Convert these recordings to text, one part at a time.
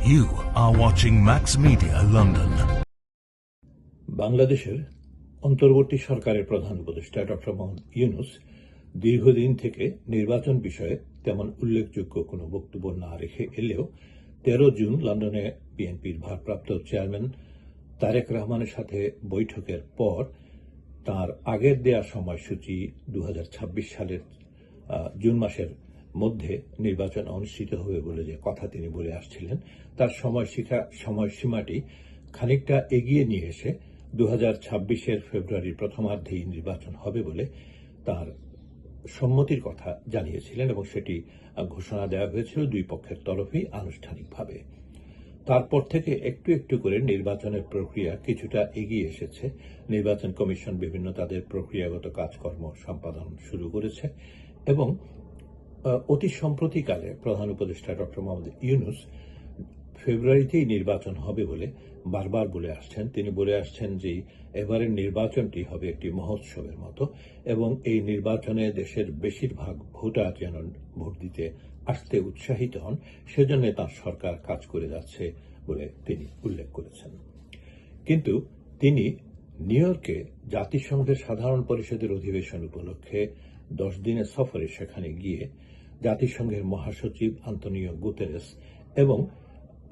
You are watching Max Media, London. বাংলাদেশের অন্তর্বর্তী সরকারের প্রধান উপদেষ্টা ডক্টর মোহাম্মদ ইউনুস দীর্ঘদিন থেকে নির্বাচন বিষয়ে তেমন উল্লেখযোগ্য কোনো বক্তব্য না রেখে এলেও তেরো জুন লন্ডনে বিএনপির ভারপ্রাপ্ত চেয়ারম্যান তারেক রহমানের সাথে বৈঠকের পর তার আগের দেয়া সময়সূচি দু হাজার ছাব্বিশ সালের জুন মাসের মধ্যে নির্বাচন অনুষ্ঠিত হবে বলে যে কথা তিনি বলে আসছিলেন, তার সময়সীমা সময়সীমাটি খানিকটা এগিয়ে নিয়ে এসে দু হাজার ছাব্বিশের ফেব্রুয়ারির প্রথমার্ধেই নির্বাচন হবে বলে তার সম্মতির কথা জানিয়েছিলেন এবং সেটি ঘোষণা দেওয়া হয়েছিল দুই পক্ষের তরফেই আনুষ্ঠানিকভাবে। তারপর থেকে একটু একটু করে নির্বাচনের প্রক্রিয়া কিছুটা এগিয়ে এসেছে। নির্বাচন কমিশন বিভিন্ন তাদের প্রক্রিয়াগত কাজকর্ম সম্পাদন শুরু করেছে এবং অতি সম্প্রতিকালে প্রধান উপদেষ্টা ডক্টর মোহাম্মদ ইউনুস ফেব্রুয়ারিতেই নির্বাচন হবে বলে বারবার বলে আসছেন। তিনি বলে আসছেন যে, এবারের নির্বাচনটি হবে একটি মহোৎসবের মতো এবং এই নির্বাচনে দেশের বেশিরভাগ ভোটার যেন ভোট দিতে আসতে উৎসাহিত হন, সেজন্য তার সরকার কাজ করে যাচ্ছে বলে তিনি উল্লেখ করেছেন। কিন্তু তিনি নিউ ইয়র্কে জাতিসংঘের সাধারণ পরিষদের অধিবেশন উপলক্ষে দশ দিনের সফরে সেখানে গিয়ে জাতিসংঘের মহাসচিব আন্তনিও গুতেরেস এবং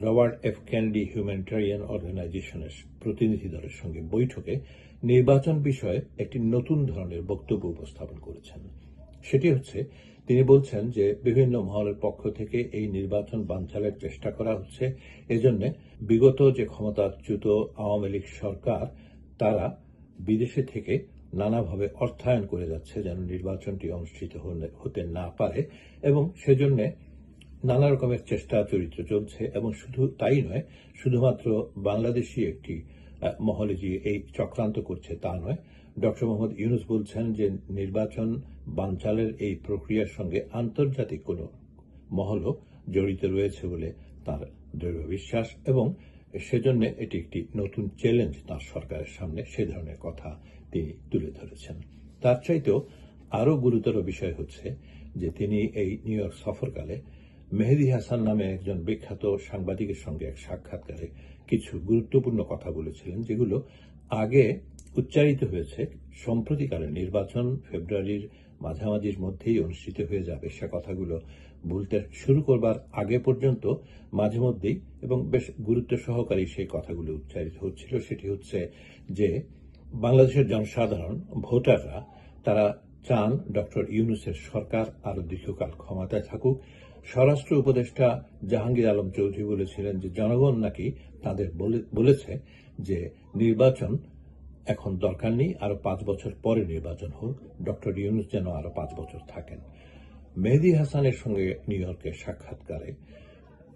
রবার্ট এফ ক্যান্ডি হিউম্যানিটারিয়ান অর্গানাইজেশনের প্রতিনিধি দলের সঙ্গে বৈঠকে নির্বাচন বিষয়ে একটি নতুন ধরনের বক্তব্য উপস্থাপন করেছেন। সেটি হচ্ছে, তিনি বলছেন যে বিভিন্ন মহলের পক্ষ থেকে এই নির্বাচন বানচালের চেষ্টা করা হচ্ছে। এজন্য বিগত যে ক্ষমতাচ্যুত আওয়ামী লীগ সরকার, তারা বিদেশে থেকে নানাভাবে অর্থায়ন করে যাচ্ছে যেন নির্বাচনটি অনুষ্ঠিত হতে না পারে এবং সেজন্য নানা রকমের চেষ্টা, চরিত্র চলছে এবং শুধু তাই নয়, শুধুমাত্র বাংলাদেশি একটি মহলে যে এই চক্রান্ত করছে তা নয়। ডক্টর মোহাম্মদ ইউনুস বলছেন যে নির্বাচন বানচালের এই প্রক্রিয়ার সঙ্গে আন্তর্জাতিক কোনো মহলও জড়িত রয়েছে বলে তার দৃঢ় বিশ্বাস এবং সেজন্য এটি একটি নতুন চ্যালেঞ্জ তার সরকারের সামনে। সে ধরনের কথা তিনি তুলে ধরেছেন। তার চাইতেও আরও গুরুতর বিষয় হচ্ছে যে তিনি এই নিউ ইয়র্ক সফরকালে মেহেদি হাসান নামে একজন বিখ্যাত সাংবাদিকের সঙ্গে এক সাক্ষাৎকারে কিছু গুরুত্বপূর্ণ কথা বলেছিলেন, যেগুলো আগে উচ্চারিত হয়েছে। সম্প্রতিকালে নির্বাচন ফেব্রুয়ারির মাঝামাঝির মধ্যেই অনুষ্ঠিত হয়ে যাবে। সে কথাগুলো বলতে শুরু করবার আগে পর্যন্ত মাঝে মধ্যেই এবং বেশ গুরুত্ব সহকারে সেই কথাগুলো উচ্চারিত হচ্ছিল। সেটি হচ্ছে যে বাংলাদেশের জনসাধারণ, ভোটাররা, তারা চান ডক্টর ইউনুসের সরকার আরও দীর্ঘকাল ক্ষমতায় থাকুক। স্বরাষ্ট্র উপদেষ্টা জাহাঙ্গীর আলম চৌধুরী বলেছিলেন যে, জনগণ নাকি তাদের বলে- বলেছে যে, নির্বাচন এখন দরকার নেই আরও পাঁচ বছর পরে নির্বাচন হোক। ডক্টর ইউনুস যেন আরও পাঁচ বছর থাকেন। মেহেদি হাসানের সঙ্গে নিউ ইয়র্কের সাক্ষাৎকারে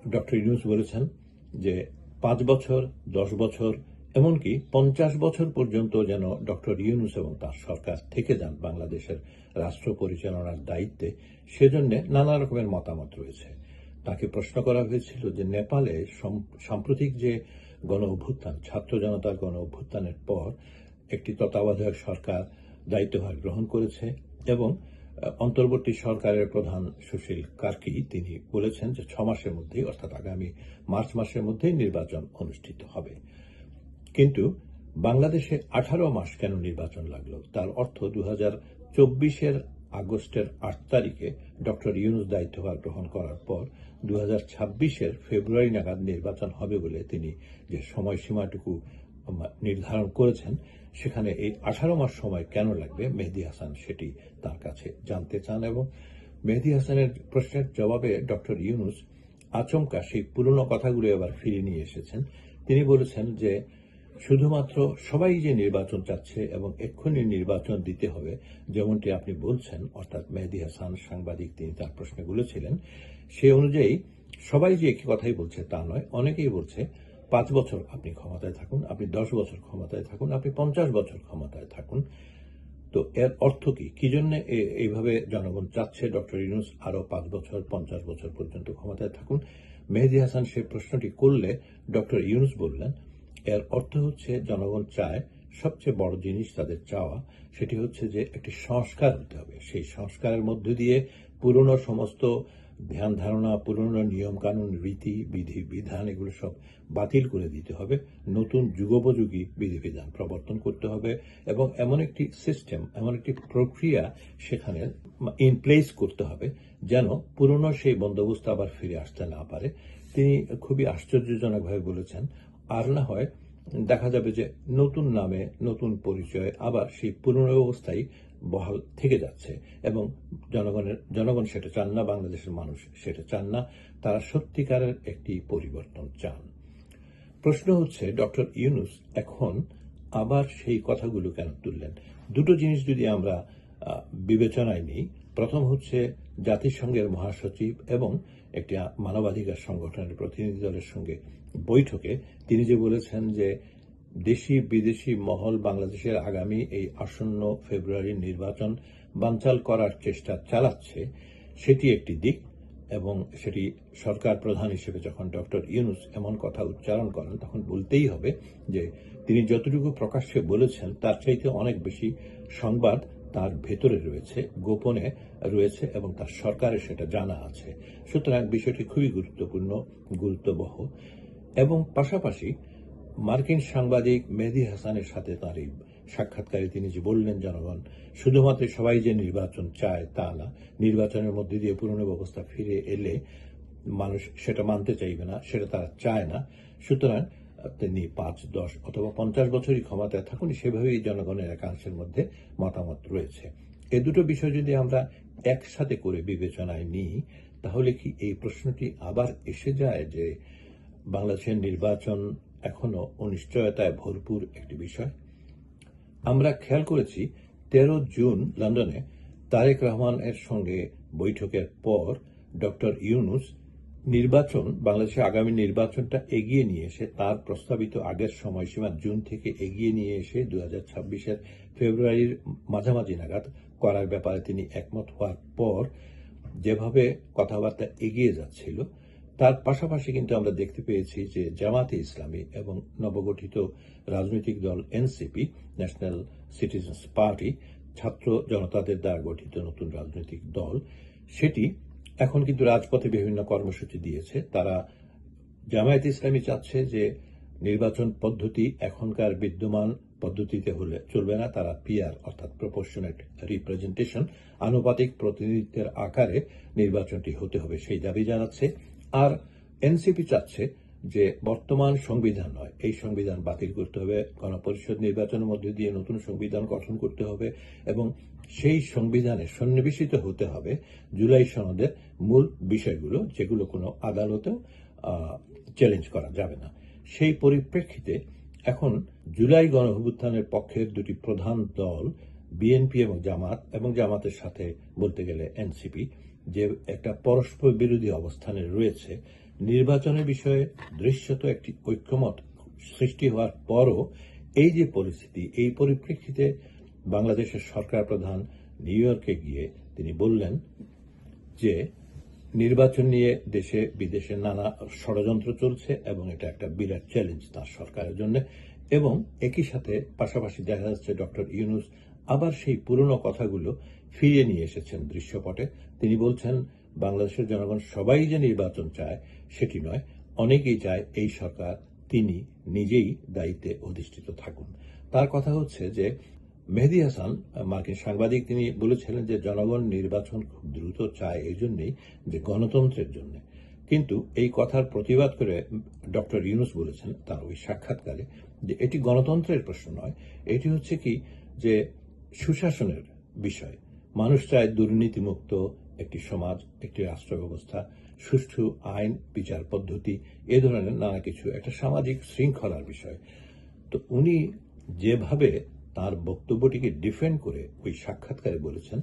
ডক্টর ইউনুস বলেছেন যে, পাঁচ বছর, দশ বছর এমনকি পঞ্চাশ বছর পর্যন্ত যেন ডক্টর ইউনুস এবং তার সরকার থেকে যান বাংলাদেশের রাষ্ট্র পরিচালনার দায়িত্বে, সেজন্য নানা রকমের মতামত রয়েছে। তাকে প্রশ্ন করা হয়েছিল যে নেপালে সাম্প্রতিক যে গণ অভ্যুত্থান, ছাত্র জনতার গণ অভ্যুত্থানের পর একটি তত্ত্বাবধায়ক সরকার দায়িত্বভার গ্রহণ করেছে এবং অন্তর্বর্তী সরকারের প্রধান সুশীল কার্কি তিনি বলেছেন যে ছ মাসের মধ্যেই, অর্থাৎ আগামী মার্চ মাসের মধ্যেই নির্বাচন অনুষ্ঠিত হবে। কিন্তু বাংলাদেশে আঠারো মাস কেন নির্বাচন লাগল? তার অর্থ দু হাজার চব্বিশের আগস্টের আট তারিখে ডক্টর ইউনুস দায়িত্বভার গ্রহণ করার পর দু হাজার ছাব্বিশের ফেব্রুয়ারি নাগাদ নির্বাচন হবে বলে তিনি যে সময়সীমাটুকু নির্ধারণ করেছেন, সেখানে এই আঠারো মাস সময় কেন লাগবে? মেহেদি হাসান সেটি তার কাছে জানতে চান এবং মেহেদি হাসানের প্রশ্নের জবাবে ডক্টর ইউনুস আচমকা সেই পুরনো কথাগুলো এবার ফিরিয়ে নিয়ে এসেছেন। তিনি বলেছেন যে শুধুমাত্র সবাই যে নির্বাচন চাচ্ছে এবং এক্ষুনি নির্বাচন দিতে হবে, যেমনটি আপনি বলছেন, অর্থাৎ মেহেদি হাসান সাংবাদিক তিনি তার প্রশ্নে বলেছিলেন সে অনুযায়ী সবাই যে একই কথাই বলছে তা নয়, অনেকেই বলছে পাঁচ বছর আপনি ক্ষমতায় থাকুন, আপনি দশ বছর ক্ষমতায় থাকুন, আপনি পঞ্চাশ বছর ক্ষমতায় থাকুন। তো এর অর্থ কি? কি জন্য এইভাবে জনগণ চাচ্ছে? ডক্টর ইউনুস আরও পাঁচ বছর, পঞ্চাশ বছর পর্যন্ত ক্ষমতায় থাকুন। মেহেদি হাসান সেই প্রশ্নটি করলে ডক্টর ইউনুস বললেন এর অর্থ হচ্ছে জনগণ চায় সবচেয়ে বড় জিনিস তাদের চাওয়া, সেটি হচ্ছে যে একটি সংস্কার হতে হবে। সেই সংস্কারের মধ্য দিয়ে পুরনো সমস্ত ধ্যান ধারণা, পুরনো নিয়ম কানুন রীতি, বিধি, বিধান, এগুলো সব বাতিল করে দিতে হবে। নতুন যুগোপযোগী বিধিবিধান প্রবর্তন করতে হবে এবং এমন একটি সিস্টেম এমন একটি প্রক্রিয়া সেখানে ইন প্লেস করতে হবে যেন পুরনো সেই বন্দোবস্ত আবার ফিরে আসতে না পারে। তিনি খুবই আশ্চর্যজনকভাবে বলেছেন আর না হয় দেখা যাবে যে নতুন নামে নতুন পরিচয় আবার সেই পুরনো অবস্থায় বহাল থেকে যাচ্ছে এবং জনগণের, জনগণ সেটা চান না, বাংলাদেশের মানুষ সেটা চান না, তারা সত্যিকারের একটি পরিবর্তন চান। প্রশ্ন হচ্ছে, ডক্টর ইউনুস এখন আবার সেই কথাগুলো কেন তুললেন? দুটো জিনিস যদি আমরা বিবেচনায় নিই, প্রথম হচ্ছে জাতিসংঘের মহাসচিব এবং একটি মানবাধিকার সংগঠনের প্রতিনিধি দলের সঙ্গে বৈঠকে তিনি যে বলেছেন যে দেশি বিদেশি মহল বাংলাদেশের আগামী এই আসন্ন ফেব্রুয়ারির নির্বাচন বানচাল করার চেষ্টা চালাচ্ছে, সেটি একটি দিক এবং সেটি সরকার প্রধান হিসেবে যখন ডক্টর ইউনুস এমন কথা উচ্চারণ করেন, তখন বলতেই হবে যে তিনি যতটুকু প্রকাশ্যে বলেছেন, তার চাইতে অনেক বেশি সংবাদ তার ভেতরে রয়েছে, গোপনে রয়েছে এবং তার সরকারের সেটা জানা আছে। সুতরাং বিষয়টি খুবই গুরুত্বপূর্ণ, গুরুত্ববহ। এবং পাশাপাশি মার্কিন সাংবাদিক মেহেদি হাসানের সাথে তার এই সাক্ষাৎকারে তিনি যে বললেন, জনগণ, শুধুমাত্র সবাই যে নির্বাচন চায় তা না, নির্বাচনের মধ্যে দিয়ে পুরনো ব্যবস্থা ফিরে এলে মানুষ সেটা মানতে চাইবে না, সেটা তারা চায় না। সুতরাং তিনি পাঁচ, দশ অথবা পঞ্চাশ বছরই ক্ষমতায় থাকুন, সেভাবেই জনগণের একাংশের মধ্যে মতামত রয়েছে। এ দুটো বিষয় যদি আমরা একসাথে করে বিবেচনায় নিই, তাহলে কি এই প্রশ্নটি আবার এসে যায় যে বাংলাদেশের নির্বাচন এখনও অনিশ্চয়তায় ভরপুর একটি বিষয়। আমরা খেয়াল করেছি, তেরো জুন লন্ডনে তারেক রহমানের সঙ্গে বৈঠকের পর ডক্টর ইউনুস নির্বাচন বাংলাদেশের আগামী নির্বাচনটা এগিয়ে নিয়ে এসে তার প্রস্তাবিত আগের সময়সীমা জুন থেকে এগিয়ে নিয়ে এসে দু হাজার ছাব্বিশের ফেব্রুয়ারির মাঝামাঝি নাগাদ করার ব্যাপারে তিনি একমত হওয়ার পর যেভাবে কথাবার্তা এগিয়ে যাচ্ছিল তার পাশাপাশি কিন্তু আমরা দেখতে পেয়েছি যে জামাতে ইসলামী এবং নবগঠিত রাজনৈতিক দল এনসিপি, ন্যাশনাল সিটিজেন্স পার্টি, ছাত্র জনতাদের দ্বারা গঠিত নতুন রাজনৈতিক দল, সেটি এখন কিন্তু রাজপথে বিভিন্ন কর্মসূচি দিয়েছে। তারা জামায়াত ইসলামী চাচ্ছে যে নির্বাচন পদ্ধতি এখনকার বিদ্যমান পদ্ধতিতে হলে চলবে না। তারা পিআর অর্থাৎ প্রপোর্শনেট রিপ্রেজেন্টেশন আনুপাতিক প্রতিনিধিত্বের আকারে নির্বাচনটি হতে হবে সেই দাবি জানাচ্ছে। আর এনসিপি চাচ্ছে যে বর্তমান সংবিধান নয়, এই সংবিধান বাতিল করতে হবে, গণপরিষদ নির্বাচনের মধ্যে দিয়ে নতুন সংবিধান গঠন করতে হবে এবং সেই সংবিধানে সন্নিবেশিত হতে হবে জুলাই সনদের মূল বিষয়গুলো যেগুলো কোনো আদালতেও চ্যালেঞ্জ করা যাবে না। সেই পরিপ্রেক্ষিতে এখন জুলাই গণঅভ্যুত্থানের পক্ষের দুটি প্রধান দল, বিএনপি এবং জামাত, এবং জামাতের সাথে বলতে গেলে এনসিপি যে একটা পরস্পর বিরোধী অবস্থানে রয়েছে, নির্বাচনের বিষয়ে দৃশ্যত একটি ঐক্যমত সৃষ্টি হওয়ার পরও এই যে পরিস্থিতি, এই পরিপ্রেক্ষিতে বাংলাদেশের সরকার প্রধান নিউ ইয়র্কে গিয়ে তিনি বললেন যে, নির্বাচন নিয়ে দেশে বিদেশে নানা ষড়যন্ত্র চলছে এবং এটা একটা বিরাট চ্যালেঞ্জ তার সরকারের জন্য এবং একই সাথে পাশাপাশি দেখা যাচ্ছে ডক্টর ইউনুস আবার সেই পুরনো কথাগুলো ফিরিয়ে নিয়ে এসেছেন দৃশ্যপটে। তিনি বলছেন, বাংলাদেশের জনগণ সবাই যে নির্বাচন চায়, সেটি নয়। অনেকেই চায় এই সরকার তিনি নিজেই দায়িত্বে অধিষ্ঠিত থাকুন। তার কথা হচ্ছে যে, মেহেদি হাসান, মার্কিন সাংবাদিক, তিনি বলেছিলেন যে জনগণ নির্বাচন খুব দ্রুত চায় এই জন্যই যে গণতন্ত্রের জন্য। কিন্তু এই কথার প্রতিবাদ করে ডক্টর ইউনুস বলেছেন তার ওই সাক্ষাৎকারে যে এটি গণতন্ত্রের প্রশ্ন নয়। এটি হচ্ছে কি যে সুশাসনের বিষয়। মানুষ চায় দুর্নীতিমুক্ত একটি সমাজ, একটি রাষ্ট্র ব্যবস্থা সুষ্ঠু আইন, বিচার পদ্ধতি, এ ধরনের নানা কিছু, একটা সামাজিক শৃঙ্খলার বিষয়। তো উনি যেভাবে তার বক্তব্যটিকে ডিফেন্ড করে ওই সাক্ষাৎকারে বলেছেন,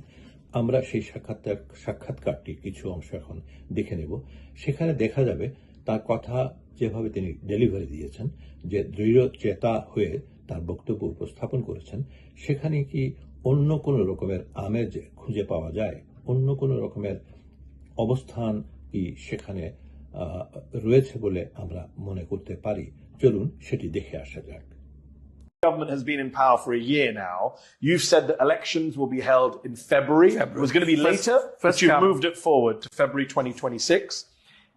আমরা সেই সাক্ষাৎকার, সাক্ষাৎকারটির কিছু অংশ এখন দেখে নেব। সেখানে দেখা যাবে তার কথা যেভাবে তিনি ডেলিভারি দিয়েছেন, যে দৃঢ় চেতা হয়ে তার বক্তব্য উপস্থাপন করেছেন, সেখানে কি অন্য কোনো রকমের আমেজ খুঁজে পাওয়া যায় অন্য কোনো রকমের অবস্থান কি সেখানে আহ, রয়েছে বলে আমরা মনে করতে পারি চলুন সেটি দেখে আসা যাক government has been in power for a year now. You've said that elections will be held in February. It was going to be First- later, first but you've half. moved it forward to February 2026.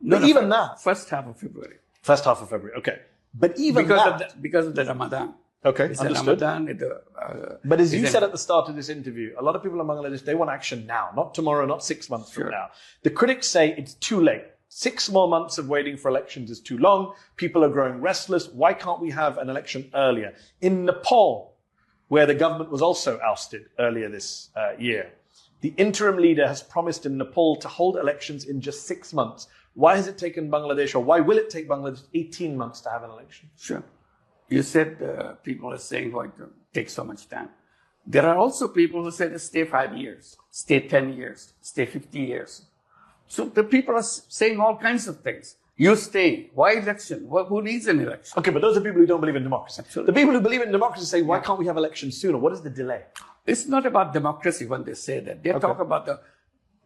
No, but no, even fir- that, first half of February, first half of February. Okay. But even because that, of the, because of the Ramadan. okay, It's understood. Ramadan. It, uh, uh, But as you said at the start of this interview, a lot of people in Bangladesh, they want action now, not tomorrow, not six months Sure. from now. The critics say it's too late. Six more months of waiting for elections is too long. People are growing restless. Why can't we have an election earlier? In Nepal, where the government was also ousted earlier this uh, year, the interim leader has promised in Nepal to hold elections in just six months. Why has it taken Bangladesh, or why will it take Bangladesh 18 months to have an election? Sure. You said uh, people are saying why it takes so much time. There are also people who said stay five years, stay 10 years, stay 50 years. So the people are saying all kinds of things. You stay. Why election? Wh- Who needs an election? Okay, but those are people who don't believe in democracy. Absolutely. The people who believe in democracy say, why can't we have elections sooner? What is the delay? It's not about democracy when they say that. They talk about the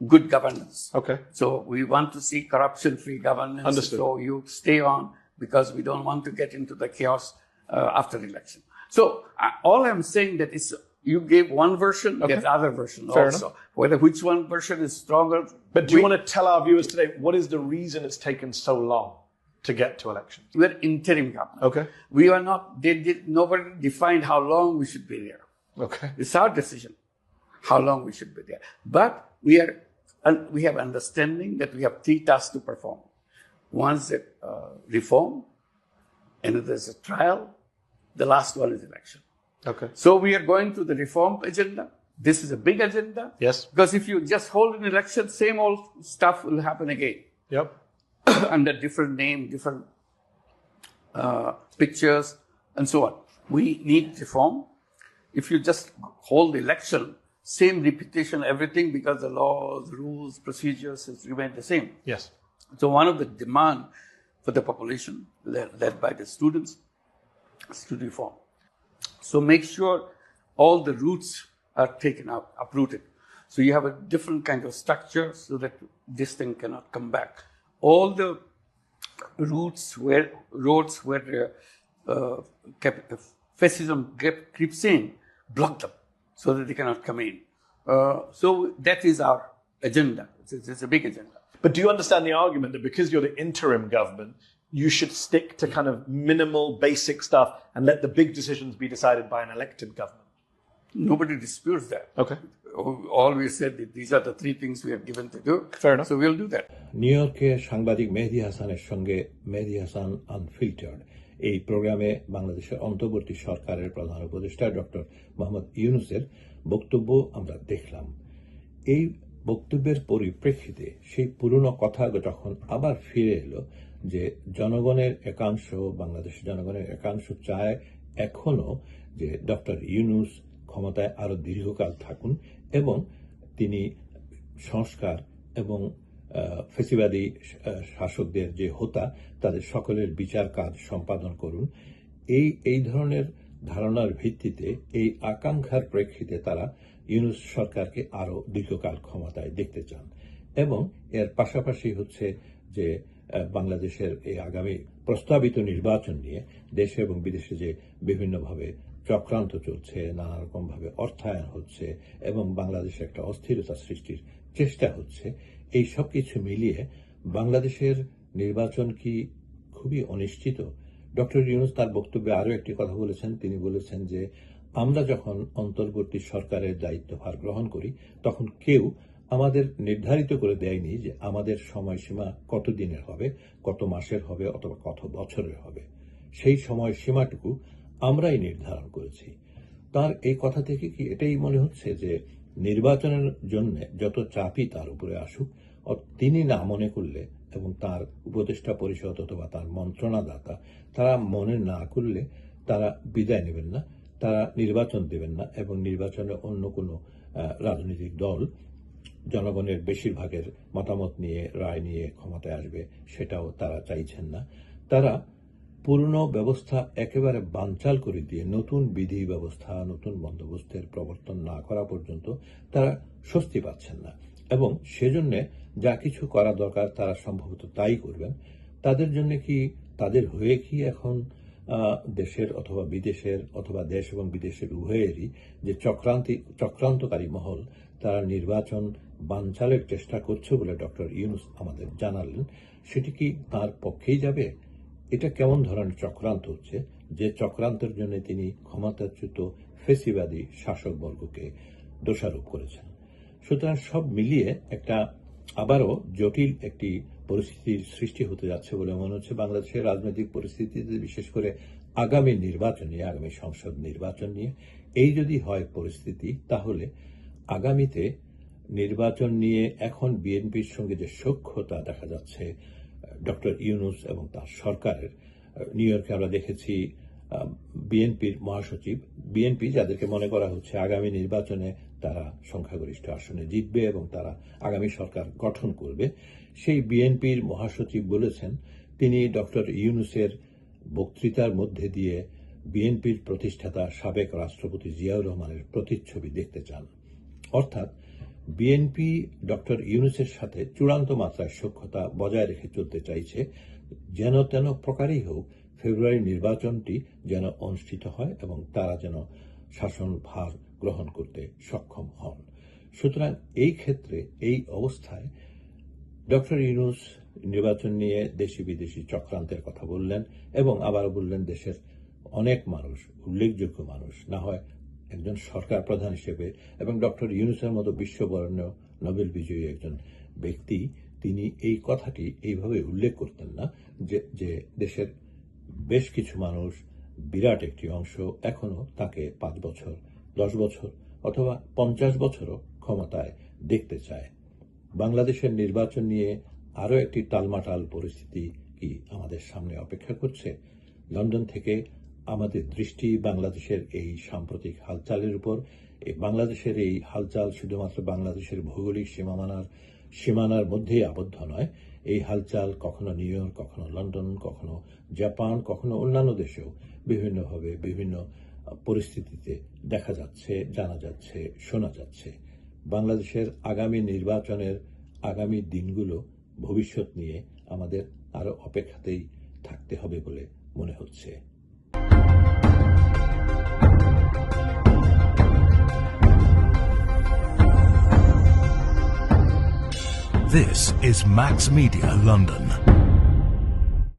good governance. Okay. So we want to see corruption-free governance. Understood. So you stay on because we don't want to get into the chaos uh, after the election. So uh, all I'm saying that is you gave one version, there's other version Fair also. Whether which one version is stronger. But do you want to tell our viewers today what is the reason it's taken so long to get to elections? We're interim government. Okay. We are not. They did. Nobody defined how long we should be there. Okay. It's our decision how long we should be there. But we are, and we have understanding that we have three tasks to perform. One is the, uh, reform, another there's a trial, the last one is election. Okay. So we are going to the reform agenda. This is a big agenda. Yes. Because if you just hold an election, same old stuff will happen again Yep. under different name, different uh, pictures, and so on. We need reform. If you just hold the election, same repetition, everything, because the laws, rules, procedures has remained the same. Yes. So one of the demand for the population, led, led by the students, is to reform. So make sure all the roots are taken out, uprooted. So you have a different kind of structure so that this thing cannot come back. All the roots where roads where uh, uh, fascism creeps in, block them so that they cannot come in. Uh, so that is our agenda. It's- it's a big agenda. But do you understand the argument that because you're the interim government, you should stick to kind of minimal, basic stuff and let the big decisions be decided by an elected government? Nobody disputes that. Okay. All we said that these are the three things we are given to do. Fair enough. So we'll do that. New ইয়র্কে সাংবাদিক মেহেদি হাসানের সঙ্গে Mehedi Hasan unfiltered এই প্রোগ্রামে বাংলাদেশের অন্তর্বর্তী সরকারের প্রধান উপদেষ্টা ডক্টর মোহাম্মদ ইউনুসের বক্তব্য আমরা দেখলাম এই বক্তব্যের পরিপ্রেক্ষিতে সেই পুরনো কথা যখন আবার ফিরে এলো যে জনগণের একাংশ বাংলাদেশের জনগণের একাংশ চায় এখনও যে ডক্টর ইউনুস ক্ষমতায় আরও দীর্ঘকাল থাকুন এবং তিনি সংস্কার এবং ফেসিবাদী শাসকদের যে হোতা, তাদের সকলের বিচার কাজ সম্পাদন করুন। এই এই ধরনের ধারণার ভিত্তিতে এই আকাঙ্ক্ষার প্রেক্ষিতে তারা ইউনুস সরকারকে আরও দীর্ঘকাল ক্ষমতায় দেখতে চান এবং এর পাশাপাশি হচ্ছে যে বাংলাদেশের এই আগামী প্রস্তাবিত নির্বাচন নিয়ে দেশে এবং বিদেশে যে বিভিন্নভাবে চক্রান্ত চলছে নানা রকম ভাবে অর্থায়ন হচ্ছে এবং বাংলাদেশে একটা অস্থিরতা সৃষ্টির চেষ্টা হচ্ছে, এই সব কিছু মিলিয়ে বাংলাদেশের নির্বাচন কি খুবই অনিশ্চিত? ডক্টর ইউনুস তার বক্তব্যে আরও একটি কথা বলেছেন। তিনি বলেছেন যে আমরা যখন অন্তর্বর্তী সরকারের দায়িত্বভার গ্রহণ করি, তখন কেউ আমাদের নির্ধারিত করে দেয়নি যে আমাদের সময়সীমা কত দিনের হবে, কত মাসের হবে অথবা কত বছরের হবে। সেই সময় সীমাটুকু আমরাই নির্ধারণ করেছি। তার এই কথা থেকে কি এটাই মনে হচ্ছে যে নির্বাচনের জন্য যত চাপই তার উপরে আসুক তিনি না মনে করলে এবং তার উপদেষ্টা পরিষদ অথবা তার মন্ত্রণাদাতা তারা মনে না করলে তারা বিদায় নেবেন না। তারা নির্বাচন দেবেন না এবং নির্বাচনে অন্য কোনো রাজনৈতিক দল জনগণের বেশিরভাগের মতামত নিয়ে, রায় নিয়ে ক্ষমতায় আসবে সেটাও তারা চাইছেন না। তারা পুরনো ব্যবস্থা একেবারে বানচাল করে দিয়ে নতুন বিধি ব্যবস্থা, নতুন বন্দোবস্তের প্রবর্তন না করা পর্যন্ত তারা স্বস্তি পাচ্ছেন না এবং সেজন্য যা কিছু করা দরকার তারা সম্ভবত তাই করবেন। তাদের জন্য কি, তাদের হয়ে কি এখন দেশের অথবা বিদেশের অথবা দেশ এবং বিদেশের উভয়েরই যে চক্রান্তি, চক্রান্তকারী মহল, তারা নির্বাচন বানচালের চেষ্টা করছে বলে ডক্টর ইউনুস আমাদের জানালেন। সেটি কি তার পক্ষেই যাবে? এটা কেমন ধরনের চক্রান্ত হচ্ছে? যে চক্রান্তের জন্য তিনি ক্ষমতাচ্যুত ফেসিবাদী শাসকবর্গকে দোষারোপ করেছেন। সুতরাং সব মিলিয়ে একটা আবারও জটিল একটি পরিস্থিতির সৃষ্টি হতে যাচ্ছে বলে মনে হচ্ছে বাংলাদেশের রাজনৈতিক পরিস্থিতিতে, বিশেষ করে আগামী নির্বাচন নিয়ে, আগামী সংসদ নির্বাচন নিয়ে। এই যদি হয় পরিস্থিতি, তাহলে আগামীতে নির্বাচন নিয়ে এখন বিএনপির সঙ্গে যে সখ্যতা দেখা যাচ্ছে ডক্টর ইউনুস এবং তার সরকারের নিউ ইয়র্কে আমরা দেখেছি বিএনপির মহাসচিব, বিএনপি যাদেরকে মনে করা হচ্ছে আগামী নির্বাচনে তারা সংখ্যাগরিষ্ঠ আসনে জিতবে এবং তারা আগামী সরকার গঠন করবে। সেই বিএনপির মহাসচিব বলেছেন, তিনি ডক্টর ইউনুসের বক্তৃতার মধ্যে দিয়ে বিএনপির প্রতিষ্ঠাতা সাবেক রাষ্ট্রপতি জিয়াউর রহমানের প্রতিচ্ছবি দেখতে চান। অর্থাৎ বিএনপি ডক্টর ইউনুসের সাথে চূড়ান্ত মাত্রায় সখ্যতা বজায় রেখে চলতে চাইছে, যেন তেন প্রকারেই হোক ফেব্রুয়ারি নির্বাচনটি যেন অনুষ্ঠিত হয় এবং তারা যেন শাসন ভার গ্রহণ করতে সক্ষম হন। সুতরাং এই ক্ষেত্রে, এই অবস্থায় ডক্টর ইউনুস নির্বাচন নিয়ে দেশি বিদেশি চক্রান্তের কথা বললেন এবং আবারও বললেন দেশের অনেক মানুষ, উল্লেখযোগ্য মানুষ, না হয় একজন সরকার প্রধান হিসেবে এবং ডক্টর ইউনুসের মতো বিশ্ববরণ্য নোবেল বিজয়ী একজন ব্যক্তি, তিনি এই কথাটি এইভাবে উল্লেখ করতেন না যে যে দেশের বেশ কিছু মানুষ বিরাট একটি অংশ এখনও তাকে পাঁচ বছর, দশ বছর অথবা পঞ্চাশ বছরও ক্ষমতায় দেখতে চায়। বাংলাদেশের নির্বাচন নিয়ে আরও একটি টালমাটাল পরিস্থিতি কি আমাদের সামনে অপেক্ষা করছে? লন্ডন থেকে আমাদের দৃষ্টি বাংলাদেশের এই সাম্প্রতিক হালচালের উপর। বাংলাদেশের এই হালচাল শুধুমাত্র বাংলাদেশের ভৌগোলিক সীমানার সীমানার মধ্যেই আবদ্ধ নয়। এই হালচাল কখনো নিউ ইয়র্ক, কখনো লন্ডন, কখনো জাপান, কখনো অন্যান্য দেশেও বিভিন্নভাবে বিভিন্ন পরিস্থিতিতে দেখা যাচ্ছে, জানা যাচ্ছে, শোনা যাচ্ছে। বাংলাদেশের আগামী নির্বাচনের আগামী দিনগুলো ভবিষ্যৎ নিয়ে আমাদের আরও অপেক্ষাতেই থাকতে হবে বলে মনে হচ্ছে This is Max Media, London.